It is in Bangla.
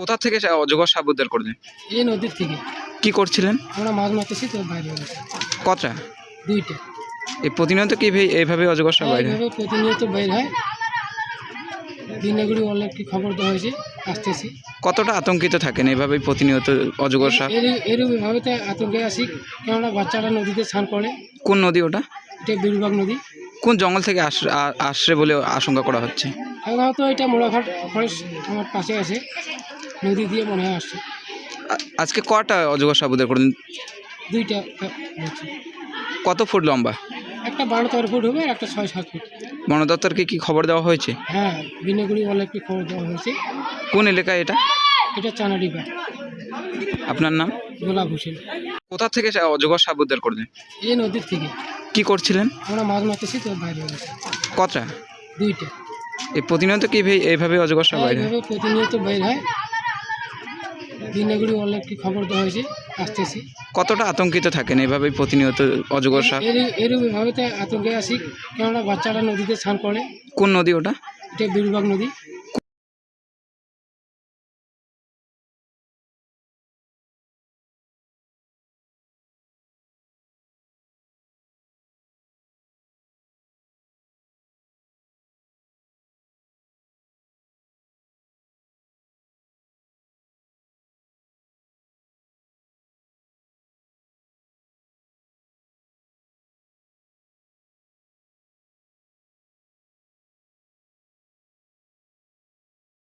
কোথা থেকে অজগর সাপ উদ্ধার করলেন? এই নদীর থেকে। কি করছিলেন? আমরা মাছ মারতেছি তো বাইরে কটা দুইটা। এই প্রতিনিয়ত কি এইভাবে অজগর সাপ বাইরে হয়? প্রতিনিয়ত বের হয়। দিনেগুড়ি অনেক কি খবর দেওয়া হয়েছে আসতেছি। কতটা আতঙ্কিত থাকেন এইভাবে প্রতিনিয়ত অজগর সাপ? এর এরকম এভাবে তো আতঙ্কে আসি কেননা বাচ্চারা নদীতে স্নান করে। কোন নদী ওটা? এটা বীরবাগ নদী। কোন জঙ্গল থেকে আস আসছে বলে আশঙ্কা করা হচ্ছে? সাধারণত এটা মোড়াঘাট ফরেস্ট আমার পাশে আছে। নদী দিয়ে মনে হয় আসছে। আজকে কটা অজগর সাপ উদ্ধার করলেন দুইটা কত ফুট লম্বা? একটা বারো তেরো ফুট হবে আর একটা ছয় সাত ফুট। বন দপ্তরকে কি খবর দেওয়া হয়েছে? হ্যাঁ বিনেগুড়ি বলে একটি খবর দেওয়া হয়েছে। কোন এলাকায় এটা? এটা চানাডিপা। আপনার নাম? গোলাপ হোসেন। কোথা থেকে অজগর সাপ উদ্ধার করলেন? এই নদীর থেকে। কি করছিলেন? আমরা মাছ মারতেছি তো বাইরে কটা? দুইটা। এই প্রতিনিয়ত কি এইভাবে অজগর সাপ বাইরে প্রতিনিয়ত বের হয়। দিনেগুড়ি অনেক খবর দেওয়া হয়েছে আসতেছি। কতটা আতঙ্কিত থাকেন এভাবেই প্রতিনিয়ত অজগর সাপ? এর এরকম এভাবে তো আতঙ্কে আসি কেননা বাচ্চারা নদীতে স্নান করে। কোন নদী ওটা? এটা বীরবাগ নদী।